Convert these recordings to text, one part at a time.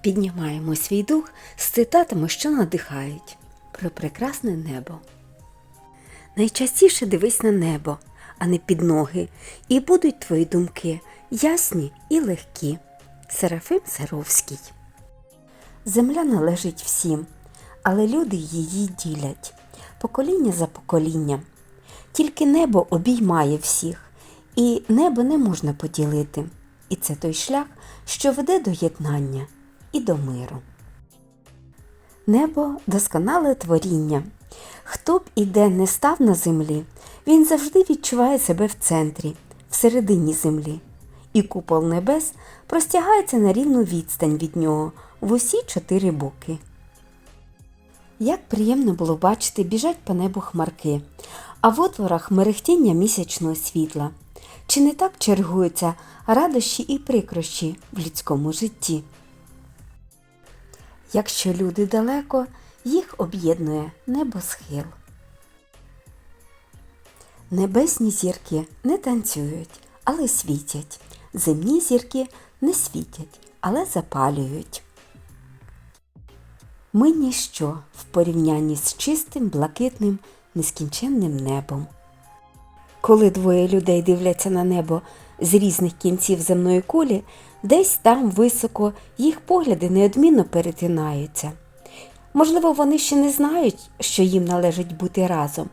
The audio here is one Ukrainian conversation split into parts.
Піднімаємо свій дух з цитатами, що надихають про прекрасне небо. Найчастіше дивись на небо, а не під ноги, і будуть твої думки ясні і легкі. Серафим Саровський. Земля належить всім, але люди її ділять покоління за поколінням. Тільки небо обіймає всіх, і небо не можна поділити. І це той шлях, що веде до єднання і до миру. Небо досконале творіння. Хто б і де не став на землі, він завжди відчуває себе в центрі, всередині землі. І купол небес простягається на рівну відстань від нього в усі чотири боки. Як приємно було бачити, біжать по небу хмарки, а в отворах мерехтіння місячного світла. Чи не так чергуються радощі і прикрощі в людському житті? Якщо люди далеко, їх об'єднує небосхил. Небесні зірки не танцюють, але світять. Земні зірки не світять, але запалюють. Ми ніщо в порівнянні з чистим, блакитним, нескінченним небом. Коли двоє людей дивляться на небо з різних кінців земної кулі, десь там високо їх погляди неодмінно перетинаються. Можливо, вони ще не знають, що їм належить бути разом,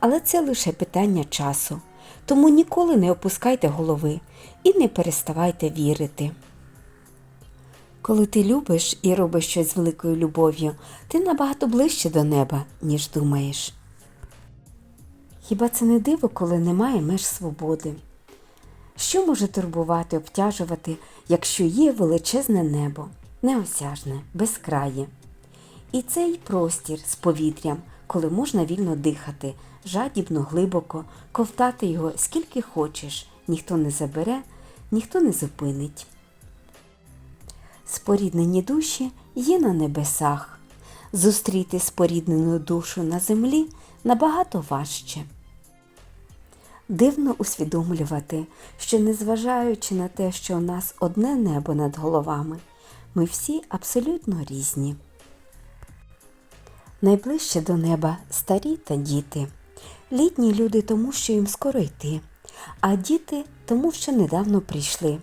але це лише питання часу. Тому ніколи не опускайте голови і не переставайте вірити. Коли ти любиш і робиш щось з великою любов'ю, ти набагато ближче до неба, ніж думаєш. Хіба це не диво, коли немає меж свободи? Що може турбувати, обтяжувати, якщо є величезне небо, неосяжне, безкрає? І цей простір з повітрям, коли можна вільно дихати, жадібно, глибоко, ковтати його скільки хочеш, ніхто не забере, ніхто не зупинить. Споріднені душі є на небесах. Зустріти споріднену душу на землі набагато важче. Дивно усвідомлювати, що незважаючи на те, що у нас одне небо над головами, ми всі абсолютно різні. Найближче до неба старі та діти. Літні люди тому, що їм скоро йти, а діти тому, що недавно прийшли.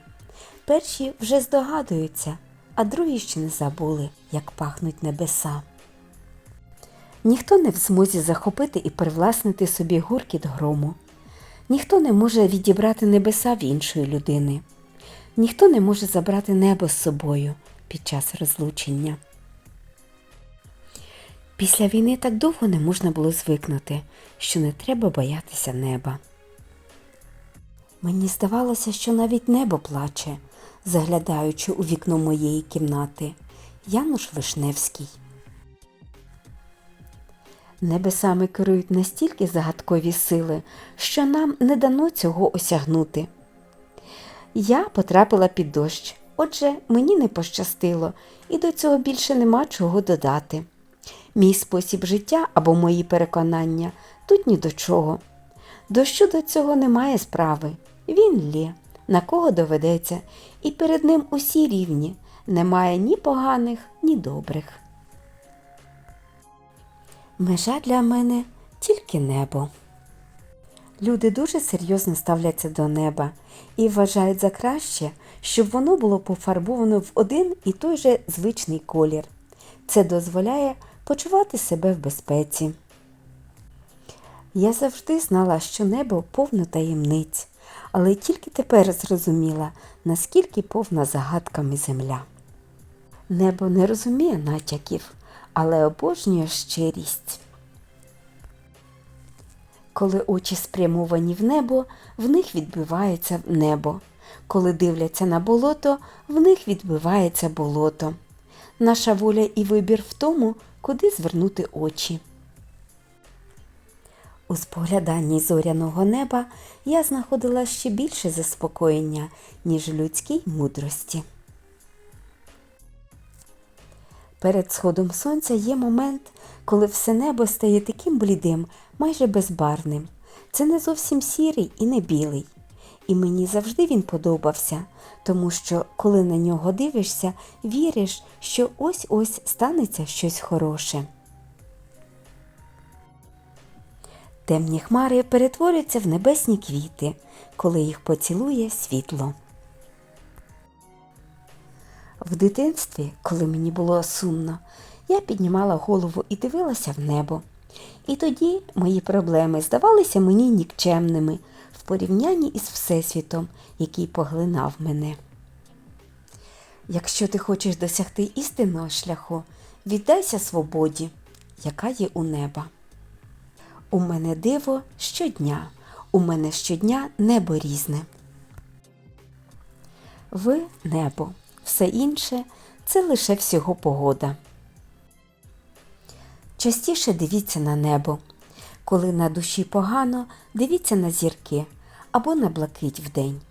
Перші вже здогадуються, а другі ще не забули, як пахнуть небеса. Ніхто не в змозі захопити і привласнити собі гуркіт грому. Ніхто не може відібрати небеса в іншої людини. Ніхто не може забрати небо з собою під час розлучення. Після війни так довго не можна було звикнути, що не треба боятися неба. Мені здавалося, що навіть небо плаче, заглядаючи у вікно моєї кімнати. Януш Вишневський. Небесами керують настільки загадкові сили, що нам не дано цього осягнути. Я потрапила під дощ, отже, мені не пощастило, і до цього більше нема чого додати. Мій спосіб життя або мої переконання тут ні до чого. Дощу до цього немає справи. Він лє, на кого доведеться, і перед ним усі рівні. Немає ні поганих, ні добрих. Межа для мене тільки небо. Люди дуже серйозно ставляться до неба і вважають за краще, щоб воно було пофарбовано в один і той же звичний колір. Це дозволяє почувати себе в безпеці. Я завжди знала, що небо повно таємниць, але тільки тепер зрозуміла, наскільки повна загадками земля. Небо не розуміє натяків, але обожнює щирість. Коли очі спрямовані в небо, в них відбивається небо. Коли дивляться на болото, в них відбивається болото. Наша воля і вибір в тому, куди звернути очі. У спогляданні зоряного неба я знаходила ще більше заспокоєння, ніж людській мудрості. Перед сходом сонця є момент, коли все небо стає таким блідим, майже безбарвним. Це не зовсім сірий і не білий. І мені завжди він подобався, тому що, коли на нього дивишся, віриш, що ось-ось станеться щось хороше. Темні хмари перетворюються в небесні квіти, коли їх поцілує світло. В дитинстві, коли мені було сумно, я піднімала голову і дивилася в небо. І тоді мої проблеми здавалися мені нікчемними в порівнянні із Всесвітом, який поглинав мене. Якщо ти хочеш досягти істинного шляху, віддайся свободі, яка є у неба. У мене диво щодня, у мене щодня небо різне. Ви небо, все інше це лише всього погода. Частіше дивіться на небо. Коли на душі погано, дивіться на зірки або на блакить вдень.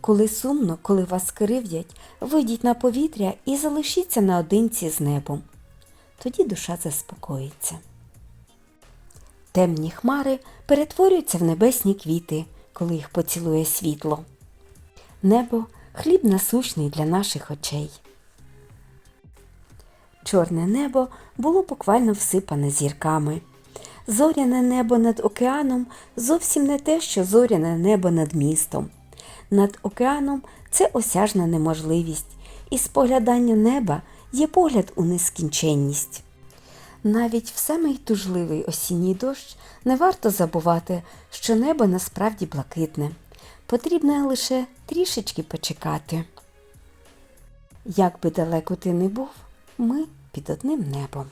Коли сумно, коли вас кривдять, вийдіть на повітря і залишіться наодинці з небом. Тоді душа заспокоїться. Темні хмари перетворюються в небесні квіти, коли їх поцілує світло. Небо хліб насущний для наших очей. Чорне небо було буквально всипане зірками. Зоряне небо над океаном зовсім не те, що зоряне небо над містом. Над океаном це осяжна неможливість, і споглядання неба є погляд у нескінченність. Навіть в самий тужливий осінній дощ не варто забувати, що небо насправді блакитне. Потрібно лише трішечки почекати. Як би далеко ти не був, ми під одним небом.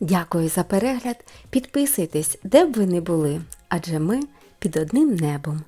Дякую за перегляд. Підписуйтесь, де б ви не були, адже ми під одним небом.